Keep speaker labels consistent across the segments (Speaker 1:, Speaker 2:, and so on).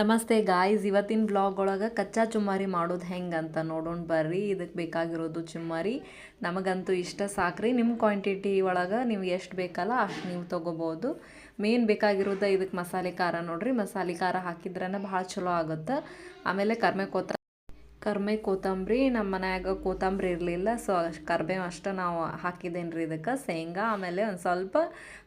Speaker 1: ನಮಸ್ತೆ ಗಾಯ್ಸ್, ಇವತ್ತಿನ ಬ್ಲಾಗ್ ಒಳಗೆ ಕಚ್ಚಾ ಚುಮ್ಮಾರಿ ಮಾಡೋದು ಹೆಂಗೆ ಅಂತ ನೋಡೋಣ ಬರ್ರಿ. ಇದಕ್ಕೆ ಬೇಕಾಗಿರೋದು ಚುಮ್ಮಾರಿ. ನಮಗಂತೂ ಇಷ್ಟ ಸಾಕ್ರಿ. ನಿಮ್ಮ ಕ್ವಾಂಟಿಟಿ ಒಳಗೆ ನೀವು ಎಷ್ಟು ಬೇಕಲ್ಲ ಅಷ್ಟು ನೀವು ತೊಗೋಬೋದು. ಮೇನ್ ಬೇಕಾಗಿರೋದು ಇದಕ್ಕೆ ಮಸಾಲೆ ಖಾರ ನೋಡ್ರಿ. ಮಸಾಲೆ ಖಾರ ಹಾಕಿದ್ರೇ ಭಾಳ ಚಲೋ ಆಗುತ್ತೆ. ಆಮೇಲೆ ಕರ್ಮೆ ಕರ್ಮೆ ಕೊತ್ತಂಬರಿ, ನಮ್ಮ ಮನ್ಯಾಗ ಕೊತ್ತಂಬರಿ ಇರಲಿಲ್ಲ ಸೊ ಕರ್ಬೇವು ಅಷ್ಟು ನಾವು ಹಾಕಿದ್ದೇನೆ ರೀ ಇದಕ್ಕೆ. ಶೇಂಗಾ, ಆಮೇಲೆ ಒಂದು ಸ್ವಲ್ಪ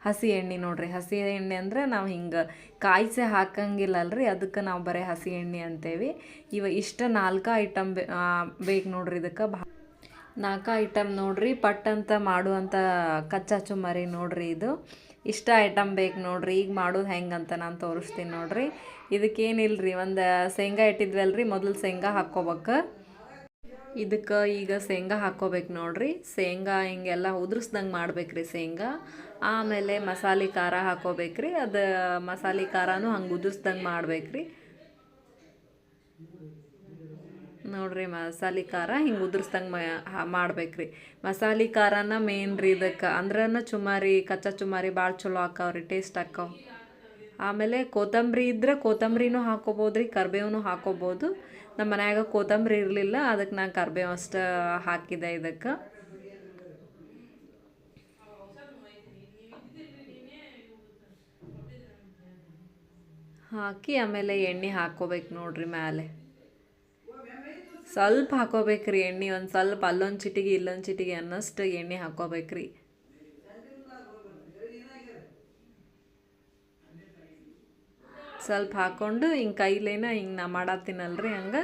Speaker 1: ಹಸಿ ಎಣ್ಣೆ ನೋಡಿರಿ. ಹಸಿ ಎಣ್ಣೆ ಅಂದರೆ ನಾವು ಹಿಂಗೆ ಕಾಯಿಸಿ ಹಾಕಂಗಿಲ್ಲಲ್ರಿ, ಅದಕ್ಕೆ ನಾವು ಬರೀ ಹಸಿ ಎಣ್ಣೆ ಅಂತೇವಿ. ಇವ ಇಷ್ಟು ನಾಲ್ಕು ಐಟಮ್ ಬೇಕು ನೋಡ್ರಿ ಇದಕ್ಕೆ. ಭಾ ನಾಲ್ಕು ಐಟಮ್ ನೋಡಿರಿ, ಪಟ್ ಅಂತ ಮಾಡುವಂಥ ಕಚ್ಚಾ ಚುಮರಿ ನೋಡ್ರಿ ಇದು. ಇಷ್ಟ ಐಟಮ್ ಬೇಕು ನೋಡ್ರಿ, ಈಗ ಮಾಡೋದು ಹೆಂಗೆ ಅಂತ ನಾನು ತೋರಿಸ್ತೀನಿ ನೋಡ್ರಿ. ರೀ ಒಂದು ಶೇಂಗಾ ಇಟ್ಟಿದ್ವಲ್ರಿ, ಮೊದಲು ಶೇಂಗಾ ಹಾಕ್ಕೋಬೇಕು. ಇದಕ್ಕೆ ಈಗ ಶೇಂಗಾ ಹಾಕ್ಕೋಬೇಕು ನೋಡ್ರಿ. ಶೇಂಗಾ ಹಿಂಗೆಲ್ಲ ಉದುರಿಸ್ದಂಗೆ ಮಾಡ್ಬೇಕ್ರಿ ಶೇಂಗಾ. ಆಮೇಲೆ ಮಸಾಲೆ ಖಾರ ಹಾಕ್ಕೋಬೇಕ್ರಿ. ಅದು ಮಸಾಲೆ ಖಾರನೂ ಹಂಗೆ ಉದುರಿಸ್ದಂಗೆ ಮಾಡ್ಬೇಕ್ರಿ. ನೋಡ್ರಿ ಮಸಾಲೆ ಖಾರ ಹಿಂಗೆ ಉದುರಿಸ್ದಂಗೆ ಮಾಡ್ಬೇಕ್ರಿ. ಮಸಾಲೆ ಖಾರನ ಮೇನ್ ರೀ ಇದಕ್ಕೆ. ಅಂದ್ರನ ಚುಮಾರಿ, ಕಚ್ಚಾ ಚುಮಾರಿ ಭಾಳ ಚಲೋ ಹಾಕಾವ್ರಿ ಟೇಸ್ಟ್ ಹಾಕಾವ್. ಆಮೇಲೆ ಕೊತ್ತಂಬರಿ ಇದ್ರೆ ಕೊತ್ತಂಬರಿನೂ ಹಾಕೋಬೋದು ರೀ ಕರ್ಬೇವನು ಹಾಕೋಬೋದು. ನಮ್ಮ ಮನ್ಯಾಗ ಕೊತ್ತಂಬರಿ ಇರಲಿಲ್ಲ ಅದಕ್ಕೆ ನಾನು ಕರ್ಬೇವು ಅಷ್ಟು ಹಾಕಿದೆ ಇದಕ್ಕೆ. ಹಾಕಿ ಆಮೇಲೆ ಎಣ್ಣೆ ಹಾಕೋಬೇಕು ನೋಡ್ರಿ ಮ್ಯಾಲೆ. ಸ್ವಲ್ಪ ಹಾಕೋಬೇಕ್ರಿ ಎಣ್ಣೆ ಒಂದು ಸ್ವಲ್ಪ ಅಲ್ಲೊಂದು ಚಿಟಿಗೆ ಇಲ್ಲೊಂದು ಚಿಟಿಗೆ ಅನ್ನಷ್ಟು ಎಣ್ಣೆ ಹಾಕೋಬೇಕ್ರಿ. ಸ್ವಲ್ಪ ಹಾಕ್ಕೊಂಡು ಹಿಂಗೆ ಕೈಲೇನ ಹಿಂಗೆ ನಾ ಮಾಡತ್ತೀನಲ್ರಿ ಹಂಗೆ.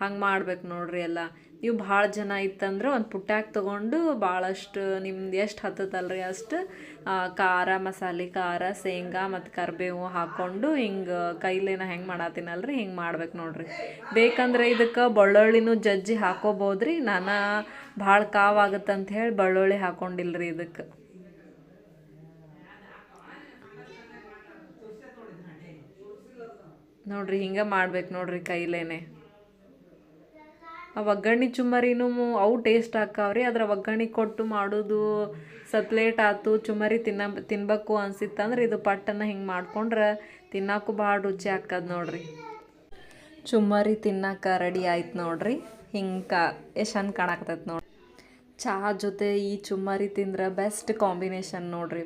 Speaker 1: ಹಂಗೆ ಮಾಡ್ಬೇಕು ನೋಡ್ರಿ ಎಲ್ಲ. ನೀವು ಭಾಳ ಜನ ಇತ್ತಂದ್ರೆ ಒಂದು ಪುಟ್ಟ್ಯಾಗ ತೊಗೊಂಡು ಭಾಳಷ್ಟು ನಿಮ್ದು ಎಷ್ಟು ಹತ್ತತಲ್ರಿ ಅಷ್ಟು ಖಾರ, ಮಸಾಲೆ ಖಾರ, ಶೇಂಗಾ ಮತ್ತು ಕರಿಬೇವು ಹಾಕ್ಕೊಂಡು ಹಿಂಗೆ ಕೈಲೇನ ಹೆಂಗೆ ಮಾಡತ್ತೀನಲ್ರಿ ಹಿಂಗೆ ಮಾಡ್ಬೇಕು ನೋಡ್ರಿ. ಬೇಕಂದ್ರೆ ಇದಕ್ಕೆ ಬೆಳ್ಳುಳ್ಳಿನೂ ಜಜ್ಜಿ ಹಾಕೋಬೋದ್ರಿ. ನಾನು ಭಾಳ ಕಾವಾಗತ್ತೆ ಅಂತ ಹೇಳಿ ಬೆಳ್ಳುಳ್ಳಿ ಹಾಕೊಂಡಿಲ್ರಿ ಇದಕ್ಕೆ. ನೋಡ್ರಿ, ಹಿಂಗೆ ಮಾಡ್ಬೇಕು ನೋಡ್ರಿ ಕೈಲೇನೆ. ಆ ಒಗ್ಗರಣೆ ಚುಮ್ಮರಿನೂ ಅವು ಟೇಸ್ಟ್ ಹಾಕಾವ್ರಿ ಅದ್ರ ಒಗ್ಗರಣೆ ಕೊಟ್ಟು ಮಾಡೋದು ಸಪ್ಲೇಟ್ ಆಯ್ತು ಚುಮ್ಮರಿ ತಿನ್ನ, ತಿನ್ಬೇಕು ಅನ್ಸಿತ್ತಂದ್ರೆ ಇದು ಪಟ್ಟನ್ನು ಹಿಂಗೆ ಮಾಡ್ಕೊಂಡ್ರೆ ತಿನ್ನಕ್ಕೂ ಭಾಳ ರುಚಿ ಹಾಕದ್ ನೋಡ್ರಿ. ಚುಮ್ಮರಿ ತಿನ್ನಕ್ಕೆ ರೆಡಿ ಆಯ್ತು ನೋಡ್ರಿ, ಹಿಂಗೆ ಕಾ ಎಷ್ಟು ಚಂದ ನೋಡ್ರಿ. ಚಹಾ ಜೊತೆ ಈ ಚುಮ್ಮರಿ ತಿಂದ್ರೆ ಬೆಸ್ಟ್ ಕಾಂಬಿನೇಷನ್ ನೋಡ್ರಿ.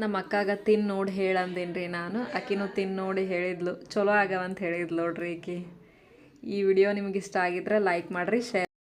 Speaker 1: ನಮ್ಮ ಅಕ್ಕಾಗ ತಿನ್ ನೋಡಿ ಹೇಳಂದೇನ್ರಿ ನಾನು. ಆಕಿನೂ ತಿನ್ ನೋಡಿ ಹೇಳಿದ್ಲು. ಚಲೋ ಆಗವಂತ ಹೇಳಿದ್ಲು ನೋಡ್ರಿ ಈಕಿ. ಈ ವಿಡಿಯೋ ನಿಮ್ಗೆ ಇಷ್ಟ ಆಗಿದ್ರೆ ಲೈಕ್ ಮಾಡಿರಿ ಶೇರ್